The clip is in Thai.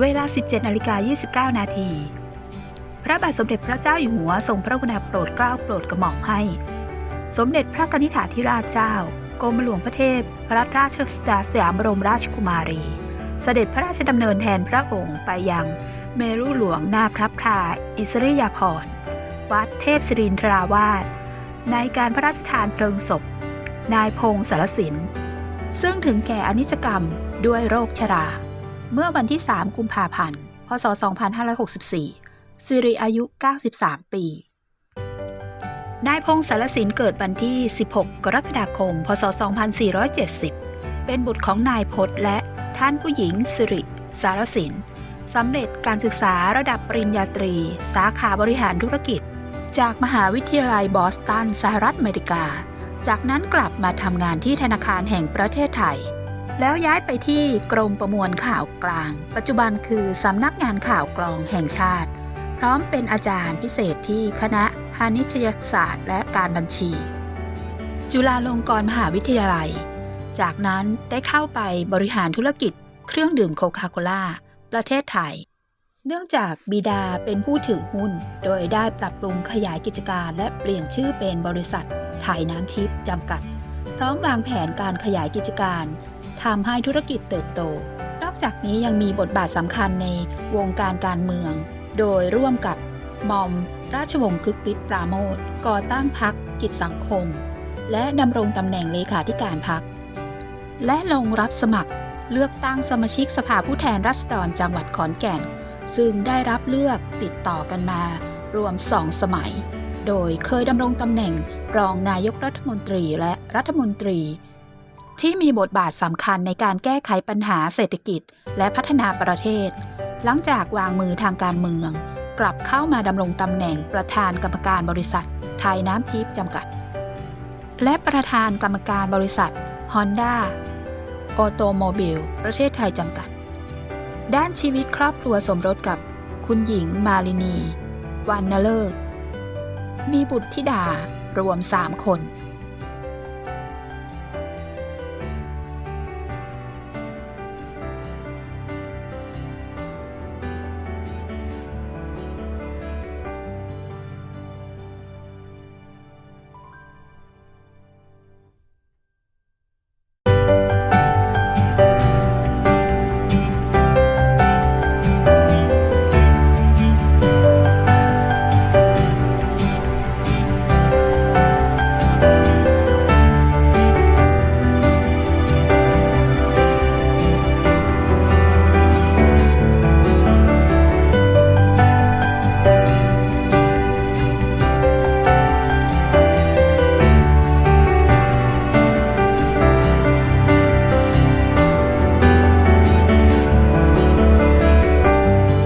เวลา 17นาฬิกา29 นาที พระบาทสมเด็จพระเจ้าอยู่หัวทรงพระกรุณาโปรดเกล้าโปรดกระหม่อมให้ สมเด็จพระนิษฐาธิราชเจ้ากรมหลวงพระเทพ พระราชสุดาสยามบรมราชกุมารี เสด็จพระราชดำเนินแทนพระองค์ไปยังเมรุหลวงนาพระพราอิสริยาภรณ์ วัดเทพศิรินทราวาส ในการพระราชทานเพลิงศพ นายพงศ์สารสิน ซึ่งถึงแก่อนิจกรรมด้วยโรคชรา เมื่อวันที่ 3 กุมภาพันธ์ พศ 2564 สิริอายุ 93 ปี นายพงศ์สารสินเกิดวันที่ 16 กรกฎาคม พศ 2470 เป็นบุตรของนายพจน์และท่านผู้หญิงสิริสารสินสำเร็จการศึกษาระดับปริญญาตรี สาขาบริหารธุรกิจ จากมหาวิทยาลัยบอสตันสหรัฐอเมริกา จากนั้นกลับมาทำงานที่ธนาคารแห่งประเทศไทย แล้วย้ายไปที่กรมประมวลข่าวกลาง ปัจจุบันคือสำนักงานข่าวกรองแห่งชาติ พร้อมเป็นอาจารย์พิเศษที่คณะพาณิชยศาสตร์และการบัญชี จุฬาลงกรณ์มหาวิทยาลัย จากนั้นได้เข้าไปบริหารธุรกิจเครื่องดื่มโคคาโคล่าประเทศไทย เนื่องจากบิดาเป็นผู้ถือหุ้น โดยได้ปรับปรุงขยายกิจการ และเปลี่ยนชื่อเป็นบริษัทไทยน้ำทิพย์จำกัด พร้อมวางแผนการขยายกิจการ ทำให้ธุรกิจเติบโต นอกจากนี้ยังมีบทบาทสำคัญในวงการการเมือง โดยร่วมกับมอม ราชวงศ์คึกฤทธิ์ปราโมทก่อตั้งพักกิจสังคม และดำรงตำแหน่งเลขาธิการพักและลงรับสมัครเลือกตั้งสมาชิกสภาผู้แทนราษฎรจังหวัดขอนแก่น ซึ่งได้รับเลือกติดต่อกันมารวมสองสมัย โดยเคยดำรงตำแหน่งรองนายกรัฐมนตรีและรัฐมนตรี ที่มีบทบาทสำคัญในการแก้ไขปัญหาเศรษฐกิจ และพัฒนาประเทศ หลังจากวางมือทางการเมือง กลับเข้ามาดำรงตำแหน่งประธานกรรมการบริษัท ไทยน้ำทิพย์จำกัด และประธานกรรมการบริษัท Honda ออโตโมบิลประเทศไทยจำกัด ด้านชีวิตครอบครัวสมรสกับคุณหญิงมาลินี วันนเลิกมีบุตรธิดารวม3คน